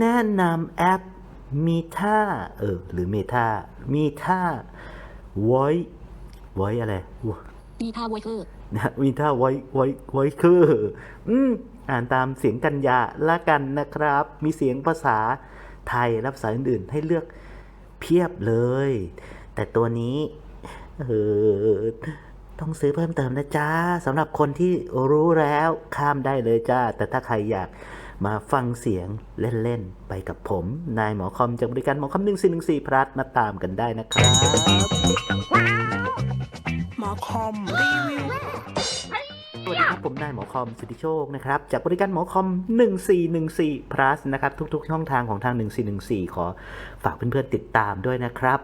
แนะนำแอปมีท่าเออหรือเมท่ามีท่า voice voice อะไรมีท่าไวเกอร์นะมีท่า voice voice voice คืออืมอ่านตามเสียงกัญญาละกันนะครับ มีเสียงภาษาไทยและภาษาอื่นๆ ให้เลือกเพียบเลย แต่ตัวนี้เออต้องซื้อเพิ่มเติมนะจ๊ะสำหรับคนที่รู้แล้วข้ามได้เลยจ้า แต่ถ้าใครอยาก มาฟังเสียงเล่นๆ ไปกับผม นายหมอคอมจากบริการหมอคอม1414พลัสมาตามกันได้นะครับ หมอคอมรีวิวสวัสดีครับ ผมนายหมอคอมสุทธิโชคนะครับ จากบริการหมอคอม 1414 plus นะครับ ทุกๆช่องทางของทาง 1414 ขอฝากเพื่อนๆติดตามด้วยนะครับ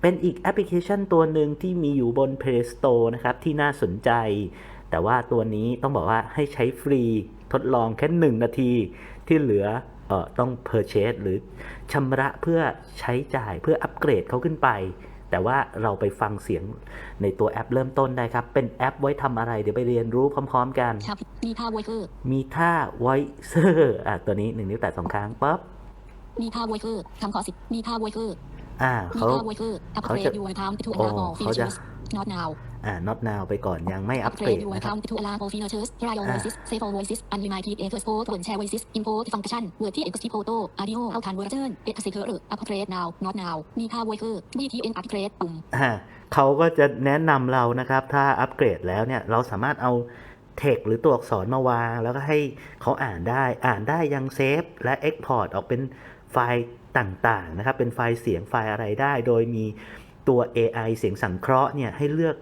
เป็นอีกแอปพลิเคชันตัวหนึ่งที่มีอยู่บน Play Store นะครับ ที่น่าสนใจ แต่ว่าตัวนี้ต้องบอกว่าให้ใช้ฟรีทดลองแค่ 1 นาทีที่เหลือเอ่อต้อง purchase หรือชำระเพื่อใช้จ่ายเพื่ออัปเกรดเขาขึ้นไป แต่ว่าเราไปฟังเสียงในตัวแอปเริ่มต้นได้ครับ เป็นแอปไว้ทำอะไร เดี๋ยวไปเรียนรู้พร้อมๆกันชับมีท่าไวเกอร์มีท่า voicer อะตัวนี้หนึ่งนิ้วแตะสองครั้งปั๊บมีท่าไวเกอร์ทำขอสิบมีท่าไวเกอร์อ่ามีเขาท่าไวเกอร์อัปเขาเกรจะดยูไอทามทูโอ้อลาโฟฟีเขาจะเจอร์ส not now อ่า not now ไปก่อนยังไม่อัปอัปเกเกรรดดยูไอนะคทารับมทูอลาโฟฟีเจอร์ส trial อ่า voices save all voices unlimited export ผลแชร์ voices import function word ที่ exp photo audio เอาทัน version et cetera อัปเกรด now not now มีท่าไวเกอร์ btn อัปเกรดปุ่มอ่าเขาก็จะแนะนำเรานะครับ ถ้าอัปเกรดแล้วเนี่ย เราสามารถเอาเทคหรือตัวอักษรมาวาง แล้วก็ให้เขาอ่านได้ อ่านได้ยังเซฟและ Export ออกเป็นไฟล์ต่างๆนะครับ เป็นไฟล์เสียงไฟล์อะไรได้ โดยมี ตัว AI เสียงสังเคราะห์เนี่ยให้เลือก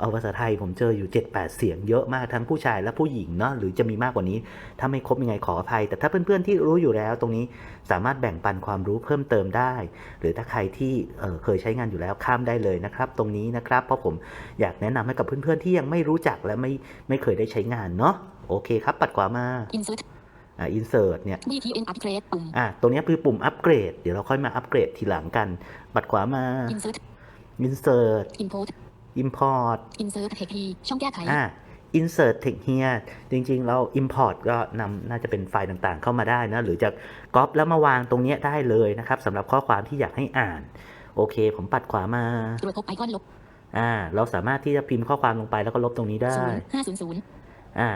เอาภาษาไทยผมเจออยู่ 7-8 เสียงเยอะมากทั้งผู้ชายและผู้หญิงเนาะหรือจะมีมากกว่านี้ ถ้าไม่ครบยังไงขออภัย แต่ถ้าเพื่อนๆที่รู้อยู่แล้วตรงนี้สามารถแบ่งปันความรู้เพิ่มเติมได้ หรือถ้าใครที่เอ่อเคยใช้งานอยู่แล้วข้ามได้เลยนะครับ ตรงนี้นะครับ เพราะผมอยากแนะนำให้กับเพื่อนๆที่ยังไม่รู้จักและไม่ไม่เคยได้ใช้งานเนาะโอเคครับ ปัดขวามา insert อ่า insert เนี่ย btn อัปเกรดปุ่มอ่าตรงเนี้ยคือปุ่มอัปเกรดเดี๋ยวเราค่อยมาอัปเกรดทีหลังกัน ปัดขวามา insert insert import import insert text key ช่องแก้ไขอ่า insert text here จริงๆ เรา import ก็นำน่าจะเป็นไฟล์ต่างๆ เข้ามาได้นะ หรือจะก๊อปแล้วมาวางตรงเนี้ยได้เลยนะครับสำหรับข้อความที่อยากให้อ่าน โอเค ผมปัดขวามาตรวจพบไอคอนลบอ่า เราสามารถที่จะพิมพ์ข้อความลงไปแล้วก็ลบตรงนี้ได้ศูนย์ห้าศูนย์ศูนย์อ่า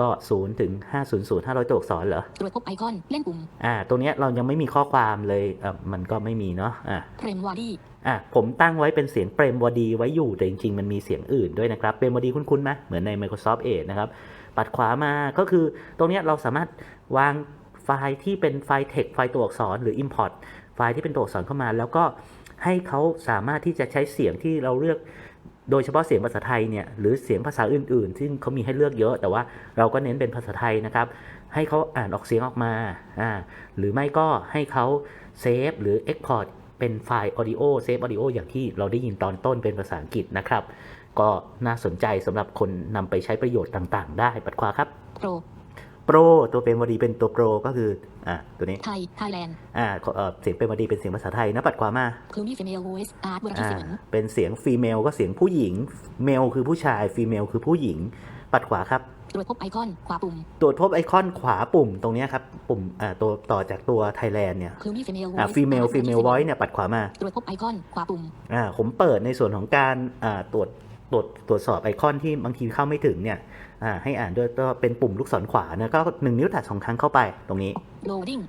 ก็0ถึง500 500ตัวอักษรเหรอ ตรวจพบไอคอนเล่นปุ่ม อ่า ตรงเนี้ยเรายังไม่มีข้อความเลยอ่ามันก็ไม่มีเนาะ อ่าเฟรมวาดี้อะผมตั้งไว้เป็นเสียงเปรมวดีไว้อยู่แต่จริงๆ มันมีเสียงอื่นด้วยนะครับเปรมวดีคุ้นๆไหมเหมือนใน Microsoft Edge นะครับ ปัดขวามาก็คือตรงเนี้ยเราสามารถวางไฟล์ที่เป็นไฟล์ text ไฟล์ตัวอักษรหรือ import ไฟล์ที่เป็นตัวอักษรเข้ามา แล้วก็ให้เขาสามารถที่จะใช้เสียงที่เราเลือก โดยเฉพาะเสียงภาษาไทยเนี่ยหรือเสียงภาษาอื่น ๆ ซึ่งเขามีให้เลือกเยอะแต่ว่าเราก็เน้นเป็นภาษาไทยนะครับ ให้เขาอ่านออกเสียงออกมาอ่าหรือไม่ก็ให้เขาเซฟหรือ Export เป็นไฟล์ Audio เซฟ Audio อย่างที่เราได้ยินตอนต้นเป็นภาษาอังกฤษนะครับ ก็น่าสนใจสำหรับคนนำไปใช้ประโยชน์ต่าง ๆ ได้ปัดขวาครับ โปร Pro ตัวเป็นวดีเป็นตัว Pro ก็คืออ่าตัวนี้ไทยไทยแลนด์อ่าขอเอ่อเสียงเป็นวดีเป็นเสียงภาษาไทยนะปัดขวามาคลูนี่ฟีเมลโวสอาร์ตวรที่อ่าสิบเป็นเสียงฟีเมลก็เสียงผู้หญิงเมลคือผู้ชายฟีเมลคือผู้หญิง ปัดขวาครับตรวจพบไอคอนขวาปุ่ม ตรวจพบไอคอนขวาปุ่มตรงเนี้ยครับ ปุ่มอ่าตัวต่อจากตัว Thailand เนี่ยคลูนี่ฟีเมลโวอ่าสฟีเมลฟีเมลไวเนี่ยปัดขวามาตรวจพบไอคอนขวาปุ่มอ่าผมเปิดในส่วนของการอ่าตรวจตรวจตรวจสอบไอคอนที่บางทีเข้าไม่ถึงเนี่ย อ่าให้อ่านด้วยก็เป็นปุ่มลูกศรขวานะก็หนึ่งนิ้วแตะสองครั้งเข้าไปตรงนี้โหลดิ้ง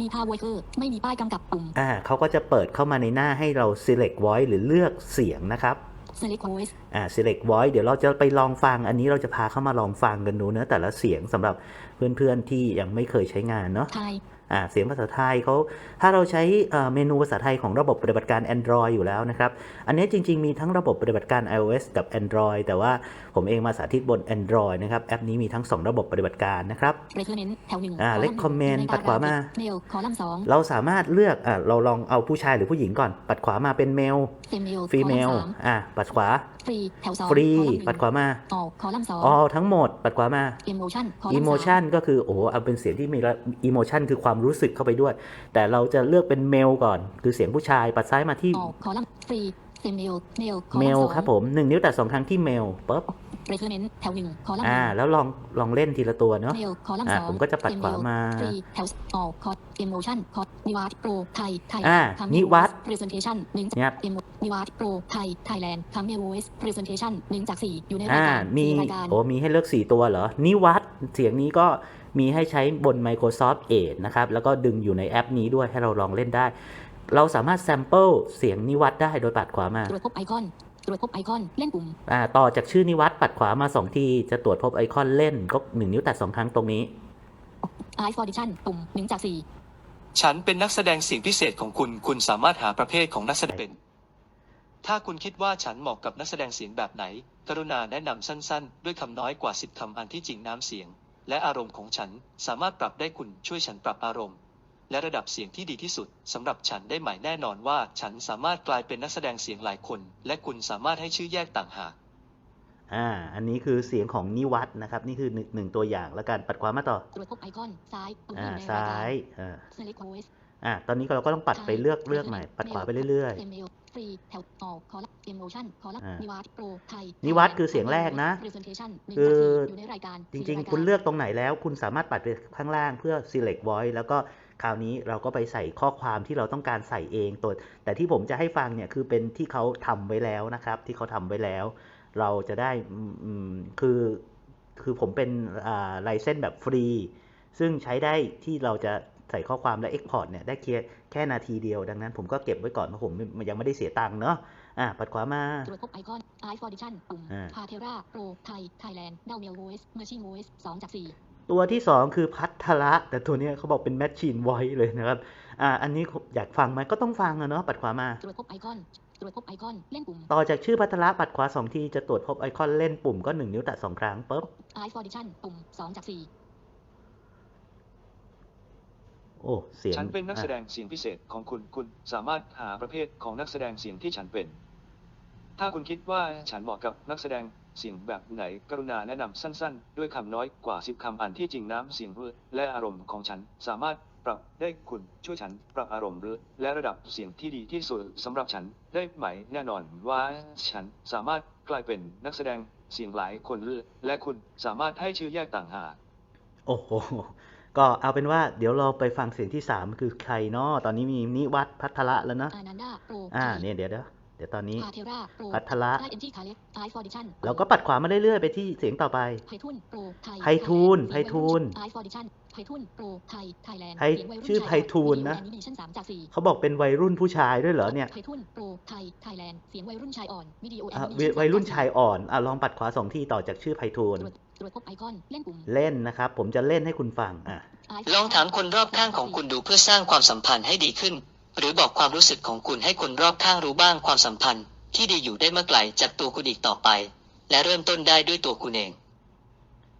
มีท่าไวเกอร์ไม่มีป้ายกำกับปุ่มอ่าเขาก็จะเปิดเข้ามาในหน้าให้เรา select voice หรือเลือกเสียงนะครับ select voice อ่า select voice เดี๋ยวเราจะไปลองฟัง อันนี้เราจะพาเข้ามาลองฟังกันดูเนื้อะแต่ละเสียงสำหรับเพื่อนๆที่ยังไม่เคยใช้งานเนาะไทยอ่า เสียงภาษาไทยเขาถ้าเราใช้เอ่อเมนูภาษาไทยของระบบปฏิบัติการ Android อยู่แล้วนะครับ อันนี้จริง ๆ มีทั้งระบบปฏิบัติการ iOS กับ Android แต่ว่าผมเองมาสาธิตบน Android นะครับ แอปนี้มีทั้ง 2 ระบบปฏิบัติการนะครับ recommend แถวหนึ่งอ่า recommend ปัดขวามาเมลคอลัมน์สองเราสามารถเลือกอ่าเราลองเอาผู้ชายหรือผู้หญิงก่อน ปัดขวามาเป็น male เฟมเมล female อ่าปัดขวาฟรีแถวสองฟรีคอลัมน์หนึ่งปัดขวามาออคอลัมน์สอง all ทั้งหมดปัดขวามา emotion คอลัมน์สาม emotion ก็คือโอ้โหเอาเป็นเสียงที่มีละ emotion คือความรู้สึกเข้าไปด้วย แต่เราจะเลือกเป็น male ก่อน คือเสียงผู้ชายปัดซ้ายมาที่ออกคอลัมน์ฟรีเซมเมลเมลเมลครับผมหนึ่งนิ้วแตะสองครั้งที่เมลปุ๊บเรฟเฟอร์เมนต์แถวหนึ่งคอลัมน์อ่าแล้วลองลองเล่นทีละตัวเนาะเมลคอลัมน์อ่าสองผมก็จะปัดขวามาฟรีแถวออคอร์ดเอโมชั่นคอร์ดนิวัตโปรไทยไทยอ่านิวัฒน์พรีเซนเทชันหนึ่งเนี่ยเอโมนิวัตโปรไทยไทยแลนด์คัมเมลโวสพรีเซนเทชันหนึ่งจากสี่อยู่ในรายอ่าการมีรายการโอ้มีให้เลือก4ตัวเหรอนิวัตเสียงนี้ก็ มีให้ใช้บน Microsoft Edge นะครับ แล้วก็ดึงอยู่ในแอปนี้ด้วยให้เราลองเล่นได้ เราสามารถแซมเปิลเสียงนิวัตได้โดยปัดขวามา ตรวจพบไอคอน ตรวจพบไอคอน เล่นปุ่ม อ่า ต่อจากชื่อนิวัตปัดขวามา 2 ที จะตรวจพบไอคอนเล่น ก็1นิ้วแตะ2ครั้งตรงนี้ไอฟอร์ดิชันปุ่มหนึ่งจากสี่ฉันเป็นนักแสดงเสียงพิเศษของคุณ คุณสามารถหาประเภทของนักแสดงเป็น ถ้าคุณคิดว่าฉันเหมาะกับนักแสดงเสียงแบบไหน กรุณาแนะนำสั้นๆ ด้วยคำน้อยกว่าสิบคำอันที่จริงน้ำเสียง และอารมณ์ของฉันสามารถปรับได้คุณช่วยฉันปรับอารมณ์ และระดับเสียงที่ดีที่สุดสำหรับฉันได้หมายแน่นอนว่าฉันสามารถกลายเป็นนักแสดงเสียงหลายคน และคุณสามารถให้ชื่อแยกต่างหากอ่า อันนี้คือเสียงของนิวัตนะครับ นี่คือหนึ่งหนึ่งตัวอย่างแล้วกันปัดขวามาต่อตรวจพบไอคอนซ้ายปุ่มอ่าหนึ่งในรายซ้าการยอ่า Select Voice อ่าตอนนี้เราก็ต้องปัดไปเลือกเลือกใหม่ปัดขวาไปเรื่อยเซมเมลฟรีแถวออคอลัมน์เอโมชั่นคอลัมน์อ่านินิวัตโปรไทยนิวัฒน์คือเสียงแรกนะ Presentation หนึ่งคือจากสี่อยู่ในรายการจริงสี่ายๆคุณเลือกตรงไหนแล้ว คุณสามารถปัดไปข้างล่างเพื่อ select voice แล้วก็คราวนี้เราก็ไปใส่ข้อความที่เราต้องการใส่เองตัวแต่ที่ผมจะให้ฟังเนี่ยคือเป็นที่เขาทำไว้แล้วนะครับ ที่เขาทำไว้แล้ว เราจะได้อืมอืมคือคือผมเป็นอ่าไลเซนแบบฟรี ซึ่งใช้ได้ที่เราจะ ใส่ข้อความและ Export เนี่ยได้แค่แค่นาทีเดียว ดังนั้นผมก็เก็บไว้ก่อนเพราะผมยังไม่ได้เสียตังค์เนาะอะปัดขวามาตรวจพบไอคอน i for Audition ปุ่มอ่าพาเทราโปรไทยไทยแลนด์ดาวเมลโวสเมอร์ชิ่งโวสสองจากสี่ตัวที่ 2 คือพัทละ แต่ตัวเนี้ยเขาบอกเป็นแมชชีนไวเลยนะครับอ่าอันนี้อยากฟังไหมก็ต้องฟังอะเนาะปัดขวามาตรวจพบไอคอนตรวจพบไอคอนเล่นปุ่มต่อจากชื่อพัทละปัดขวา2ทีจะตรวจพบไอคอนเล่นปุ่มก็ 1 นิ้วแตะ2ครั้งปุ๊บ i for Audition ปุ่มสองจากสี่ โอ้เสียงฉันเป็นนักแสดอะงเสียงพิเศษของคุณคุณสามารถหาประเภทของนักแสดงเสียงที่ฉันเป็น ถ้าคุณคิดว่าฉันเหมาะกับนักแสดงเสียงแบบไหนกรุณาแนะนำสั้นๆ ด้วยคำน้อยกว่าสิบคำอันที่จริงน้ำเสียงและอารมณ์ของฉันสามารถปรับได้คุณช่วยฉันปรับอารมณ์หรือและระดับเสียงที่ดีที่สุดสำหรับฉันได้ไหมแน่นอนว่าฉันสามารถกลายเป็นนักแสดงเสียงหลายคนหรือและคุณสามารถให้ชื่อแยกต่างหากโอ้โห ก็เอาเป็นว่าเดี๋ยวเราไปฟังเสียงที่ 3 คือใครเนาะตอนนี้มีนิวัฒน์พัทละแล้วนะอานันดาโปรอ่าเนี่ยเดี๋ยวเดี๋ยวเดี๋ยวตอนนี้พาเทราโปรพัทละได้เอ็นจีคาเล็ก i for Audition เราก็ปัดขวามาเรื่อยๆไปที่เสียงต่อไปไพทุนโปรไทยไพฑูรย์ ไพฑูรย์ i for Audition ไพทุนโปรไทยไทยแลนด์ไพเสียงวัยรุ่นชื่อชายไพฑูรย์นะวิดีโอแอนิเมชั่นสามจากสี่เขาบอกเป็นวัยรุ่นผู้ชายด้วยเหรอเนี่ยไพทุนโปรไทยไทยแลนด์เสียงวัยรุ่นชายอ่อนวิดีโอแออะนิเมชั่นวัยรุ่นสมจกชายอ่อนอะลองปัดขวาสองทีต่อจากชื่อไพฑูรตย์รวจตรวจพบไอคอนเล่นปุ่มเล่นนะครับ ผมจะเล่นให้คุณฟังอะ I ลองถามคนรอบข้างของคุณดูเพื่อสร้างความสัมพันธ์ให้ดีขึ้น หรือบอกความรู้สึกของคุณให้คนรอบข้างรู้บ้างความสัมพันธ์ ที่ดีอยู่ได้เมื่อไกลจากตัวคุณอีกต่อไป และเริ่มต้นได้ด้วยตัวคุณเอง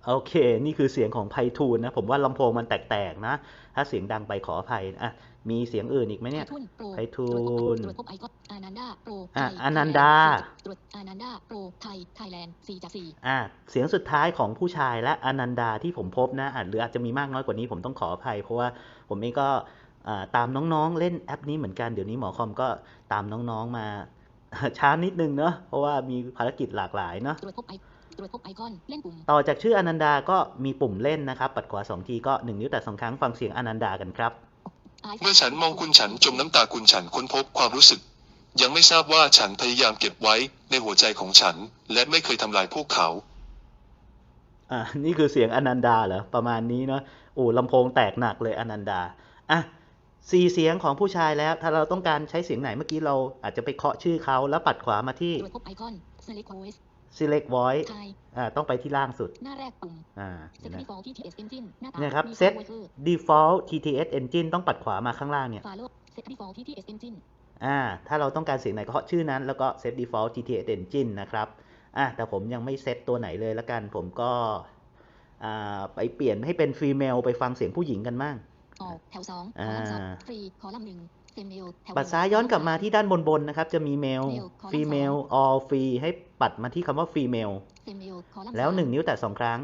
โอเค นี่คือเสียงของไพฑูรย์นะ ผมว่าลำโพงมันแตกๆนะ ถ้าเสียงดังไปขออภัยอะมีเสียงอื่นอีกไหมเนี่ยไพฑูรย์โปรไพฑูรย์ตรวจพบไอคอนอานันดาโปรอะไทยอนันดาตรวจอานันดาโปรไทยไทยแลนด์สี่จากสี่อะเสียงสุดท้ายของผู้ชายและอนันดาที่ผมพบนะอะหรืออาจจะมีมากน้อยกว่านี้ผมต้องขออภัย เพราะว่าผมเองก็อ่าตามน้องๆ เล่นแอปนี้เหมือนกันเดี๋ยวนี้หมอคอมก็ตามน้องๆมาช้านิดนึงเนาะเพราะว่ามีภารกิจหลากหลายเนาะตรวจพบไอ ตรวจพบไอคอนเล่นปุ่ม ต่อจากชื่ออนันดาก็มีปุ่มเล่นนะครับ ปัดขวาสองทีก็หนึ่งนิ้วแต่สองครั้งฟังเสียงอนันดากันครับ I เมื่อฉันมองคุณฉันจมน้ำตาคุณฉันค้นพบความรู้สึก ยังไม่ทราบว่าฉันพยายามเก็บไว้ในหัวใจของฉัน และไม่เคยทำลายพวกเขา อ่านี่คือเสียงอนันดาเหรอประมาณนี้เนาะโอ้ลำโพงแตกหนักเลยอนันดาอะสี่เสียงของผู้ชายแล้ว ถ้าเราต้องการใช้เสียงไหนเมื่อกี้เราอาจจะไปเคาะชื่อเขาแล้วปัดขวามาที่ ตรวจพบไอคอน select voice select voice ไทยอ่าต้องไปที่ล่างสุด หน้าแรกปุ่มอ่า set เห็นไหม default TTS engine หน้าตาเนี่ยครับมี set voicer default TTS engine ต้องปัดขวามาข้างล่างเนี่ย follow set default TTS engine อ่าถ้าเราต้องการเสียงไหนก็เคาะชื่อนั้น แล้วก็ set default TTS engine นะครับอะแต่ผมยังไม่เซตตัวไหนเลยละกันผมก็อ่าไปเปลี่ยนให้เป็น female ไปฟังเสียงผู้หญิงกันบ้างออกแถวสองคอ่าอลัมน์สองฟรีคอลัมน์หนึ่ง เซมเมลแถวปัดซ้ายย้อนกลับมาที่ด้านบนบนๆนะครับ จะมี male male column female all free ให้ปัดมาที่คำว่า female เซมเมลคอลัมน์แล้วสาม1นิ้วแตะ2ครั้ง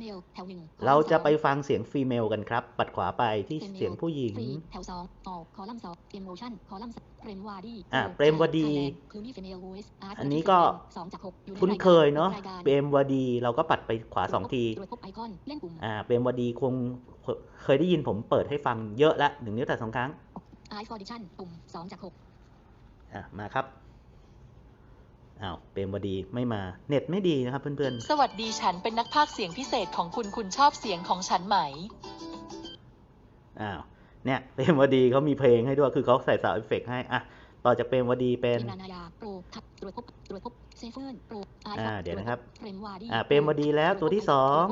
เมลแถวหนึ่งเราจะไปฟังเสียงฟีเมลกันครับ ปัดขวาไปที่เสียงผู้หญิงฟรีแถวสองออกคอลัมน์สองเอมโมชั่นคอลัมน์เปรมวาดีอะเปรมวดีคือมีเฟเมลโวยส์อาร์ตอันนี้ก็สองจากหกอยู่ในคุ้นรายการเคยเนาะรายการเปรมวดี เราก็ปัดไปขวาสองทีตรวจพบไอคอนเล่นกลุ่มอ่าเปรมวดีคงเคยได้ยินผมเปิดให้ฟังเยอะละหนึ่งนิ้วแต่สองครั้ง ไอฟอร์ดิชั่นปุ่มสองจากหกอะ มาครับอ้าวเปรมวดีไม่มาเน็ตไม่ดีนะครับเพื่อนสวัสดีฉันเป็นนักพากย์เสียงพิเศษของคุณคุณชอบเสียงของฉันไหมๆอ้าวเนี่ยเปรมวดีเขามีเพลงให้ด้วยคือเขาใส่สาวเอฟเฟกต์ให้อะต่อจากเปรมวดีเป็นเวลานายาโปรทับตรวจพบตรวจพบเซฟเฟิร์นโปรไออ่าเดี๋ยวนะครับเปรมวาดีอ่าเปรมวดีแล้วตัวที่สอง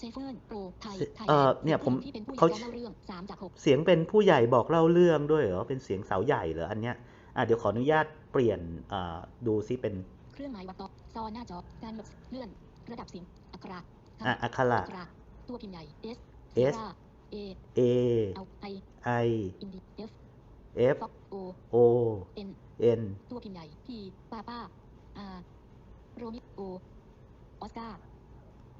ตรวจพบไอคอนเล่นเซฟเฟิร์นโปรไทยไทยเอ่อแลด์เนี่ยผมที่เป็นผู้เขาเล่าเรื่องสามจากหกเสียงเป็นผู้ใหญ่บอกเล่าเรื่องด้วยเหรอ เป็นเสียงสาวใหญ่เหรออันเนี้ยอะเดี๋ยวขออนุญาตเปลี่ยนอ่าดูซิเป็นเครื่องหมายวัดต่อซอนหน้าจอการแบบเลื่อนระดับเสียงอักขระอะอักขระตัวพิมพ์ใหญ่ S S A A เอา I I อินดี F F Fox O O N N ตัวพิมพ์ใหญ่ P ป้าป้า R โรมิโอออสการ์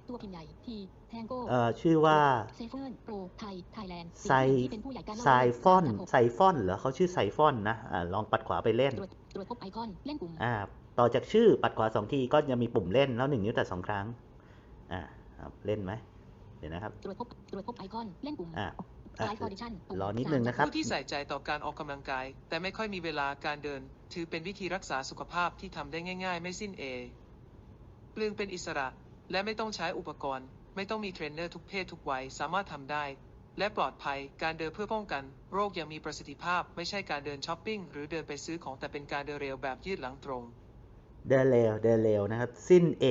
ตัวพิมพ์ใหญ่ T แทงโก้เอ่อชื่อว่าเซฟเฟิร์นโปรไทยไทยแลนด์ไซที่เป็นผู้ใหญ่การไซฟอนไซฟอนเหรอเขาชื่อไซฟอนนะอ่าลองปัดขวาไปเล่น ตรวจตรวจพบไอคอนเล่นกลุ่มอ่าต่อจากชื่อปัดขวาสองทีก็จะมีปุ่มเล่นแล้วหนึ่งนิ้วแต่สองครั้งอ่าครับเล่นไหมเดี๋ยวนะครับตรวจพบตรวจพบไอคอนเล่นกลุ่มอ่าอะไลฟ์ออดิชั่นปุ่มรอนิดนึงนะครับผู้ที่ใส่ใจต่อการออกกำลังกาย แต่ไม่ค่อยมีเวลาการเดิน ถือเป็นวิธีรักษาสุขภาพที่ทำได้ง่าย ๆ ไม่สิ้นเอเปลืองเป็นอิสระ และไม่ต้องใช้อุปกรณ์ ไม่ต้องมีเทรนเนอร์ทุกเพศทุกวัยสามารถทำได้ และปลอดภัยการเดินเพื่อป้องกัน โรคอย่างมีประสิทธิภาพ ไม่ใช่การเดินช้อปปิ้งหรือเดินไปซื้อของแต่เป็นการเดินเร็วแบบยืดหลังตรง เดินเร็วเดินเร็วนะครับ สิ้นเอ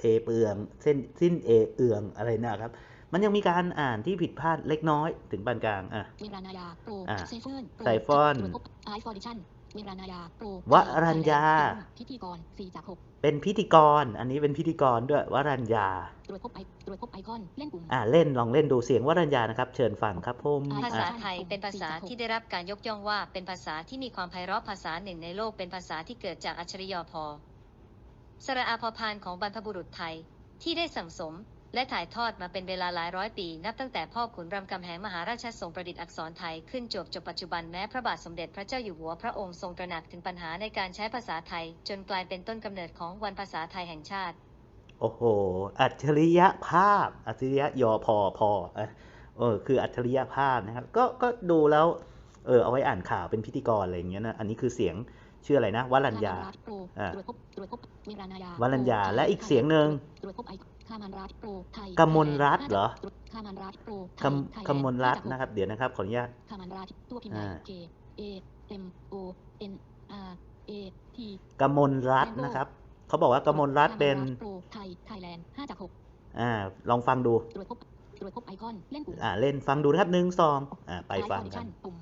เอเปลืองเส้นสิ้นเอเอืองอะไรนะครับ มันยังมีการอ่านที่ผิดพลาดเล็กน้อยถึงปานกลางอะเวลานายาโปรอะเซฟเฟิร์นโปรไซฟอนตรวจพบไอฟอร์ดิชั่นเวลานายาโปรวรัญญาพิธีกรสี่จากหก เป็นพิธีกร อันนี้เป็นพิธีกรด้วยวรัญญาตรวจพบไอตรวจพบไอคอนเล่นกลุ่มอ่าเล่นลองเล่นดูเสียงวรัญญานะครับ เชิญฟังครับผมอะภาษาอะไทยเป็นภาษาที่ได้รับการยกย่องว่า เป็นภาษาที่มีความไพเราะภาษาหนึ่งในโลกเป็นภาษาที่เกิดจากอัจฉริยพอสระอาพอพานของบรรพบุรุษไทยที่ได้สั่งสม และถ่ายทอดมาเป็นเวลาหลายร้อยปี นับตั้งแต่พ่อขุนรามคำแหงมหาราชทรงประดิษฐ์อักษรไทยขึ้นจวบจบปัจจุบันแม้พระบาทสมเด็จพระเจ้าอยู่หัวพระองค์ทรงตระหนักถึงปัญหาในการใช้ภาษาไทย จนกลายเป็นต้นกำเนิดของวันภาษาไทยแห่งชาติ โอ้โห อัจฉริยภาพ อัจฉริยะยอพอพอเออเออคืออัจฉริยภาพนะครับ ก็ก็ดูแล้วเออเอาไว้อ่านข่าวเป็นพิธีกรอะไรอย่างเงี้ยนะอันนี้คือเสียงชื่ออะไรนะวรัญญาคมันรัฐโปรอะตรวจพบตรวจพบเวลานายาวรัญญาโปรและอีกเสียงหนึ่ง ตรวจพบไอคามันรัฐโปรไทยกมลรัฐเหรอคามันรัฐโปรไทยคำไทยคำมลรัตน์ห้าจากหกนะครับ เดี๋ยวนะครับ ขออนุญาตคามันรัฐตัวพิมพ์ใหญ่อ่า K A M O N R A T กมลรัตน์นะครับ เขาบอกว่ากมลรัตน์เป็นคามันฐโปรไทยไทยแลนด์ห้าจากหกอ่า ลองฟังดูตรวจพบตรวจพบไอคอน เล่นกลุ่มอ่า เล่นฟังดูนะครับหนึ่งสองอ่า ไปฟัง Live กัน Audition ปุ่มห้าจากหก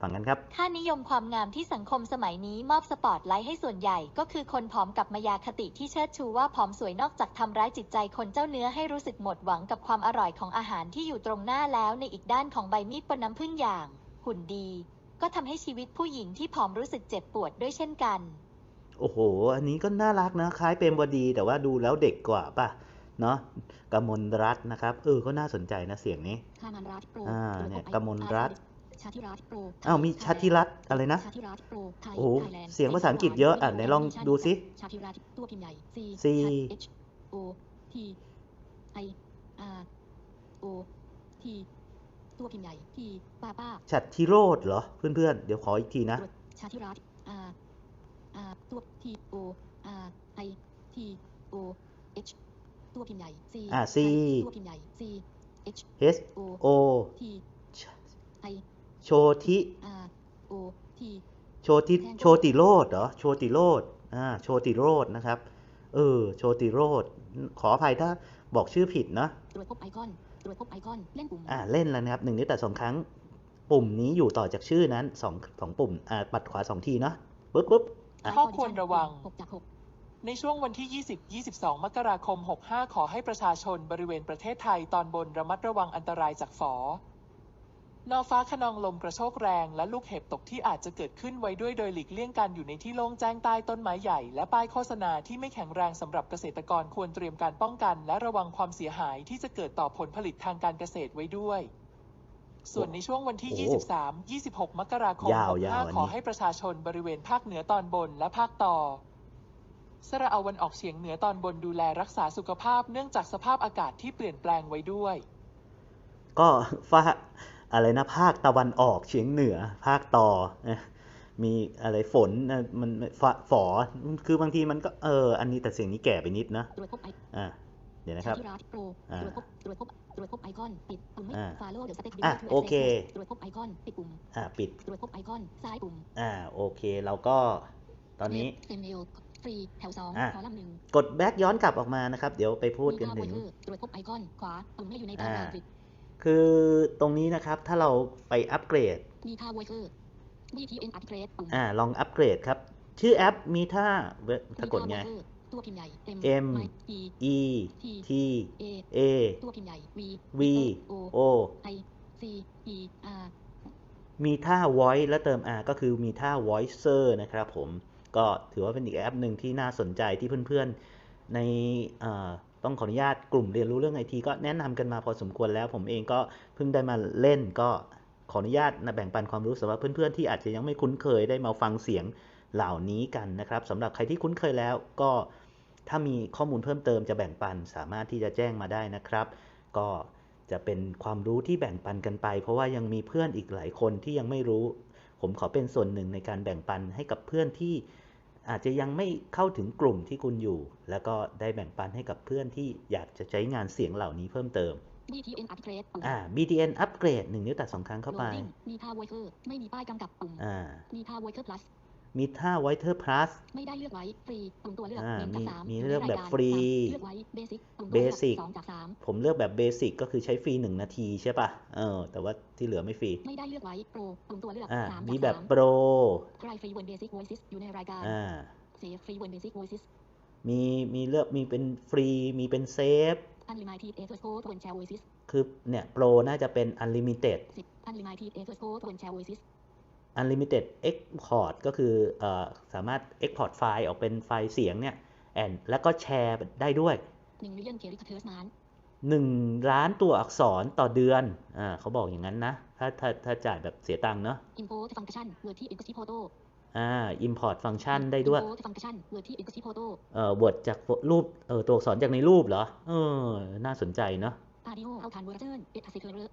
ฟังกันครับ ค่านิยมความงามที่สังคมสมัยนี้มอบสปอตไลท์ให้ส่วนใหญ่ ก็คือคนผอมกับมายาคติที่เชิดชูว่าผอมสวยนอกจากทำร้ายจิตใจคนเจ้าเนื้อให้รู้สึกหมดหวังกับความอร่อยของอาหารที่อยู่ตรงหน้าแล้วในอีกด้านของใบมีดปนน้ำผึ้งอย่าง หุ่นดี ก็ทำให้ชีวิตผู้หญิงที่ผอมรู้สึกเจ็บปวดด้วยเช่นกัน โอ้โห อันนี้ก็น่ารักนะคล้ายเป็นบดี แต่ว่าดูแล้วเด็กกว่าป่ะเนาะกมลรัตน์นะครับเออก็น่าสนใจนะเสียงนี้คามันรัฐโปรอ่าตรวจพบเนี่ยไอกมลรัฐน์ ชาติรัฐโปรไทยอ้าวมีไทยชัติรัตน์อะไรนะชาติรัฐโปรไทยโอ้โหไทยแลนด์เสียงภาษาอังกฤษเยอะ อะไหนลองดูสิชาติรัฐตัวพิมพ์ใหญ่ C C H O T I R O T ตัวพิมพ์ใหญ่ T ป้าป้าฉัตรทิโรธเหรอ เพื่อนๆ เดี๋ยวขออีกทีนะตรวจชาติรัฐ R R ตัว T O R I T O H ตัวพิมพ์ใหญ่ C อ่า C ตัวพิมพ์ใหญ่ C H H O O T I โชทิ R O T โชติ โชติโรธเหรอ โชติโรธอ่า โชติโรธนะครับ เออ โชติโรธขออภัยถ้าบอกชื่อผิดนะ ตรวจพบไอคอน ตรวจพบไอคอน เล่นกลุ่ม อ่า เล่นแล้วนะครับหนึ่งนิ้วแต่สองครั้ง ปุ่มนี้อยู่ต่อจากชื่อนั้นสองสองปุ่ม อ่า ปัดขวาสองทีเนาะปุ๊บปุ๊บอะ ข้อควรระวัง หกจากหกในช่วงวันที่ 20-22 มกราคม 65 ขอให้ประชาชนบริเวณประเทศไทยตอนบนระมัดระวังอันตรายจากฝอ นอฟ้าขนองลมกระโชกแรงและลูกเห็บตกที่อาจจะเกิดขึ้นไว้ด้วยโดยหลีกเลี่ยงการอยู่ในที่โล่งแจ้งใต้ต้นไม้ใหญ่และป้ายโฆษณาที่ไม่แข็งแรงสำหรับเกษตรกรควรเตรียมการป้องกัน และระวังความเสียหายที่จะเกิดต่อผลผลิตทางการเกษตรไว้ด้วย ส่วนในช่วงวันที่ 23 26 มกราคมยาวๆ65ขอให้ประชาชนบริเวณภาคเหนือตอนบนและภาคต่อสระเอาวันออกเฉียงเหนือตอนบนดูแลรักษาสุขภาพเนื่องจากสภาพอากาศที่เปลี่ยนแปลงไว้ด้วย ก็ภา อะไรนะภาคตะวันออกเฉียงเหนือภาคต่อนะมีอะไรฝนนะมันฝฝอคือบางทีมันก็เอออันนี้แต่เสียงนี้แก่ไปนิดนะตรวจพบไออ่าเดี๋ยวนะครับที่รัฐโปรอ่าตรวจพบตรวจพบตรวจพบไอคอนปิดปุ่มไม่อ่าฟาโล่เดอะสเต็กอะโอเคตรวจพบไอคอนปิดปุ่มอ่าปิดตรวจพบไอคอนซ้ายปุ่มอ่าโอเคเราก็ตอนนี้เต็มเมลฟรีแถวสองอะคอลัมน์หนึ่งกดแบ็กย้อนกลับออกมานะครับ เดี๋ยวไปพูดกันถึงมีภาพไวเทอร์ตรวจพบไอคอนขวาปุ่มไม่อยู่ในตารางอ่ากริด คือตรงนี้นะครับถ้าเราไปอัปเกรดมีท่าไวเทอร์ BTN อัปเกรดปุ่มอ่าลองอัปเกรดครับ ชื่อแอปมีท่าเว็บถ้ากดไงมีท่า Wire ตัวพิมพ์ใหญ่ M M I E E T A A ตัวพิมพ์ใหญ่ V V O O I C E R มีท่า voice และเติม R ก็คือมีท่า voicer นะครับผม ก็ถือว่าเป็นอีกแอปหนึ่งที่น่าสนใจที่เพื่อนๆ ในเอ่อ ต้องขออนุญาตกลุ่มเรียนรู้เรื่องไอทีก็แนะนำกันมาพอสมควรแล้ว ผมเองก็เพิ่งได้มาเล่นก็ขออนุญาตนะแบ่งปันความรู้สำหรับเพื่อนๆที่อาจจะยังไม่คุ้นเคยได้มาฟังเสียงเหล่านี้กันนะครับสำหรับใครที่คุ้นเคยแล้วก็ถ้ามีข้อมูลเพิ่มเติมจะแบ่งปันสามารถที่จะแจ้งมาได้นะครับ ก็จะเป็นความรู้ที่แบ่งปันกันไป เพราะว่ายังมีเพื่อนอีกหลายคนที่ยังไม่รู้ ผมขอเป็นส่วนหนึ่งในการแบ่งปันให้กับเพื่อนที่ อาจจะยังไม่เข้าถึงกลุ่มที่คุณอยู่ แล้วก็ได้แบ่งปันให้กับเพื่อนที่อยากจะใช้งานเสียงเหล่านี้เพิ่มเติม BTN อัปเกรดปุ่มอ่า BTN อัปเกรดหนึ่งนิ้วแตัดสองครั้งเข้าไป Loading มีท่าไวเทอร์ไม่มีป้ายกำกับปุ่ม อ่า มี ท่าไวเทอร์ plus มีท่า Whiter Plus ไม่ได้เลือกไว้ฟรีปุ่มตัวเลือกอ่าหนึ่งจากมีสามมียู่ในเลือกแบบรายกาฟรีสามเลือกไว้เบสิกปุ่มตัวเลือก Basic สองจากสามผมเลือกแบบเบสิกก็คือใช้ฟรี1นาทีใช่ป่ะเออแต่ว่าที่เหลือไม่ฟรีไม่ได้เลือกไว้โปรปุ่มตัวเลือกอ่าสามมีจากแบบสามโปรใครฟรีเวนเบสิก voices อยู่ในรายการอ่าเซฟฟรีเวนเบสิก voices มีมีเลือกมีเป็นฟรีมีเป็นเซฟ unlimited a first code วนแชร์ voices คือเนี่ยโปรน่าจะเป็น Unlimited สิบ unlimited a first code Unlimited Export ก็คือเอ่อสามารถ Export ไฟล์ออกเป็นไฟล์เสียงเนี่ยแอนแล้วก็แชร์ได้ด้วยหนึ่ง million characters นั้น1ล้านตัวอักษรต่อเดือนอ่าเขาบอกอย่างนั้นนะ ถ้าถ้าถ้าจ่ายแบบเสียตังค์เนาะ import function word ที่ exit photo อ่า import function ได้ด้วย import function word ที่ exit photo เอ่อ Word จากรูปเออตัวอักษรจากในรูปเหรอ เออ น่าสนใจเนาะ audio เอาทัน version et cetera อ่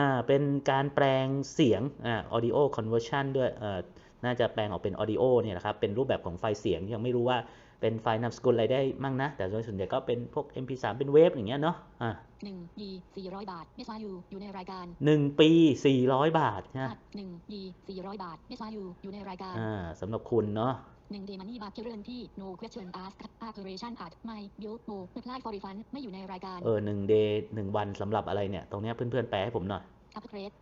าเป็นการแปลงเสียงอ่า audio conversion ด้วยเอ่อน่าจะแปลงออกเป็น audio เนี่ยนะครับเป็นรูปแบบของไฟล์เสียงยังไม่รู้ว่าเป็นไฟล์นามสกุลอะไรได้มั่งนะ แต่โดยส่วนใหญ่ก็เป็นพวก mp3 เป็นเวฟอย่างเงี้ยเนาะอ่าหนึ่งยีสี่ร้อยบาท Miss Value อยู่ในรายการหนึ่งปี400บาทนะหนึ่งยีสี่ร้อยบาท Miss Value อยู่ในรายการอ่าสำหรับคุณเนาะ หนึ่ง Day Money Back Guarantee No Question Asked Operation at My Build Mo Apply for Refund ไม่อยู่ในรายการ เออหนึ่งเดย์หนึ่งวันสำหรับอะไรเนี่ย ตรงเนี้ยเพื่อนๆแปลให้ผมหน่อย Upgrade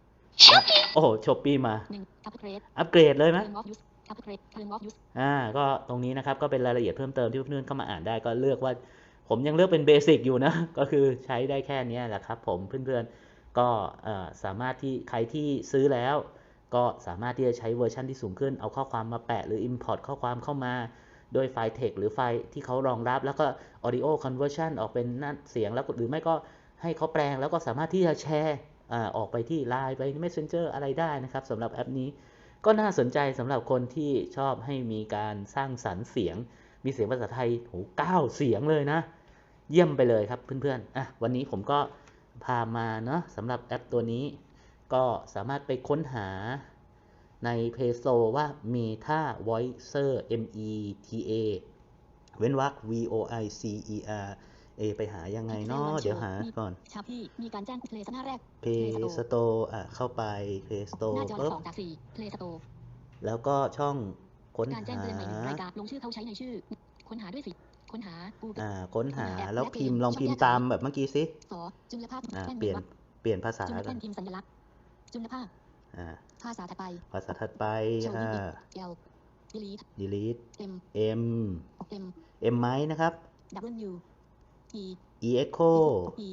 โอ้โหชอปปี้มาหนึ่ง Upgrade อัปเกรดเลยไหม Term of Use Upgrade Term of Use อ่า ก็ตรงนี้นะครับก็เป็นรายละเอียดเพิ่มเติมที่เพื่อนๆเข้ามาอ่านได้ก็เลือกว่า ผมยังเลือกเป็นเบสิกอยู่นะ ก็คือใช้ได้แค่เนี้ยแหละครับ ผมเพื่อนๆก็เอ่อสามารถที่ใครที่ซื้อแล้ว ก็สามารถที่จะใช้เวอร์ชันที่สูงขึ้น เอาข้อความมาแปะหรือ Import ข้อความเข้ามา โดยไฟล์ text หรือไฟล์ที่เขารองรับ แล้วก็ audio conversion ออกเป็นหน้าเสียงแล้วก็หรือไม่ก็ให้เขาแปลงแล้วก็สามารถที่จะแชร์อออกไปที่ Line ไป Messenger อะไรได้นะครับสำหรับแอปนี้ ก็น่าสนใจสำหรับคนที่ชอบให้มีการสร้างสรรค์เสียง มีเสียงภาษาไทยโหเก้าเสียงเลยนะ เยี่ยมไปเลยครับเพื่อนๆอะวันนี้ผมก็พามาเนาะสำหรับแอปตัวนี้ ก็สามารถไปค้นหาใน Play Store ว่า Meta Voicer M E T A เว้นวรรค V O I C E R A ไปหายังไงเนาะเดี๋ยวหาก่อนชาพี่มีการแจ้ง Play หน้าแรก Play Store อะเข้าไป Play ห Store น้าจอปุ๊บสองจากสี่ Play Store แล้วก็ช่องค้นการแจ้งหาเตือนใหม่หนึ่งรายการลงชื่อเขาใช้ในชื่อ ค้นหาด้วยสิค้นหา Google อ่าค้นหาค้นหาแอปแล้วและเกมพิมพ์ลองช่องพิมแยพ์กตามแบบเมื่อกี้สิสอจุลภาพอ่าแป้นเปลี่ยนวัดเปลี่ยนภาษาจุลกัแป้นนพิมพ์สัญลักษณ์ จุลภาพอ่าภาษาถัดไป ภาษาถัดไปโชว์อ่าลิมิต L delete delete M m M m ไหมนะครับ W E e echo E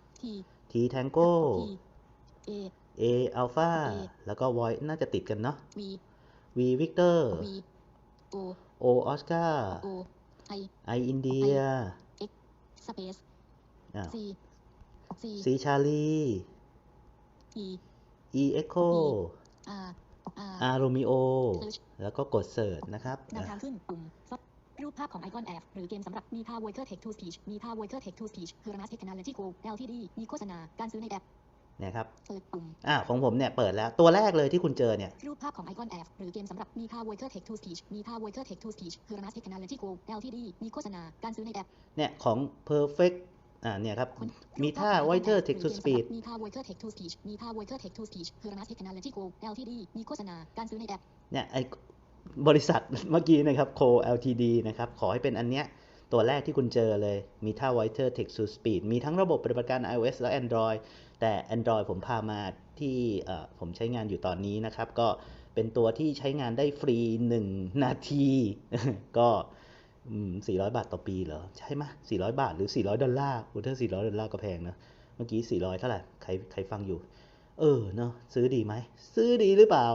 R T t tango T A A alpha A แล้วก็ void น่าจะติดกันเนาะ V V Victor V O O Oscar O I I India X space อ้าว C C C Charlie E E Echo R R R Romeo Search แล้วก็กด search นะครับนำทางขึ้นปุ่มซับรูปภาพของไอคอนแอปหรือเกมสำหรับมีท่า Worker Text to Speech มีท่า Worker Text to Speach คือ Ramas Technology Co Ltd มีโฆษณาการซื้อในแอปเนี่ยครับเปิดปุ่มอ่าของผมเนี่ยเปิดแล้วตัวแรกเลยที่คุณเจอเนี่ยรูปภาพของไอคอนแอปหรือเกมสำหรับมีท่า Worker Text to Speech มีท่า Worker Text to Speech คือ Ramas Technology Co Ltd มีโฆษณาการซื้อในแอปเนี่ยของ perfect อ่าเนี่ยครับคนมีท่ารูปภพของ waiter Icon App text to หรือเกมสำหรับ speed มีท่า Worker Text to Speech มีท่า Worker Text to Speech คือ Ramas Technology Co Ltd มีโฆษณา การซื้อในแอป เนี่ยไอบริษัทเมื่อกี้นะครับ Co Ltd นะครับ ขอให้เป็นอันเนี้ยตัวแรกที่คุณเจอเลย มีท่า Waiter Text to Speed มีทั้งระบบปฏิบัติการ iOS และ Android แต่ Android ผมพามาที่เอ่อผมใช้งานอยู่ตอนนี้นะครับ ก็เป็นตัวที่ใช้งานได้ฟรี 1 นาที ก็ อืม400บาทต่อปีเหรอ ใช่ไหมย400บาทหรือ400ดอลลาร์โอ้ถ้า400ดอลลาร์ก็แพงนะ เมื่อกี้400เท่าไหร่ ใครใครฟังอยู่ เออเนาะซื้อดีไหม ซื้อดีหรือเปล่า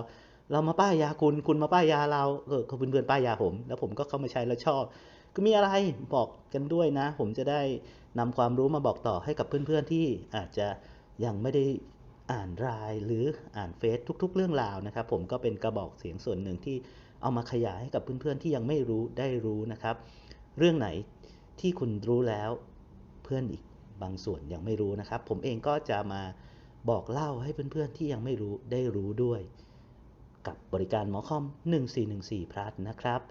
เรามาป้ายยาคุณ คุณมาป้ายยาเราเออเขาเพื่อนๆป้ายยาผม แล้วผมก็เข้ามาใช้แล้วชอบ ก็มีอะไรบอกกันด้วยนะ ผมจะได้นำความรู้มาบอกต่อให้กับเพื่อนๆที่อาจจะยังไม่ได้อ่านรายหรืออ่านเฟซทุก ๆ เรื่องราวนะครับ ผมก็เป็นกระบอกเสียงส่วนหนึ่งที่ เอามาขยายให้กับเพื่อนๆที่ยังไม่รู้ได้รู้นะครับ เรื่องไหนที่คุณรู้แล้วเพื่อนอีกบางส่วนยังไม่รู้นะครับ ผมเองก็จะมาบอกเล่าให้เพื่อนๆที่ยังไม่รู้ได้รู้ด้วย กับบริการหมอคอม 1414พลัสนะครับ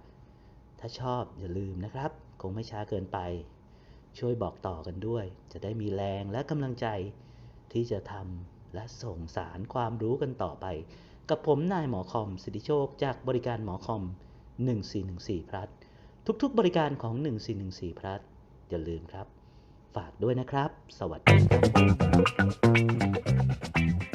ถ้าชอบอย่าลืมนะครับ คงไม่ช้าเกินไป ช่วยบอกต่อกันด้วย จะได้มีแรงและกำลังใจที่จะทำและส่งสารความรู้กันต่อไป กับผมนายหมอคอมสิทธิโชค จากบริการหมอคอม 1414 พลัสทุกๆ บริการของ 1414 พลัสอย่าลืมครับ ฝากด้วยนะครับ สวัสดีครับ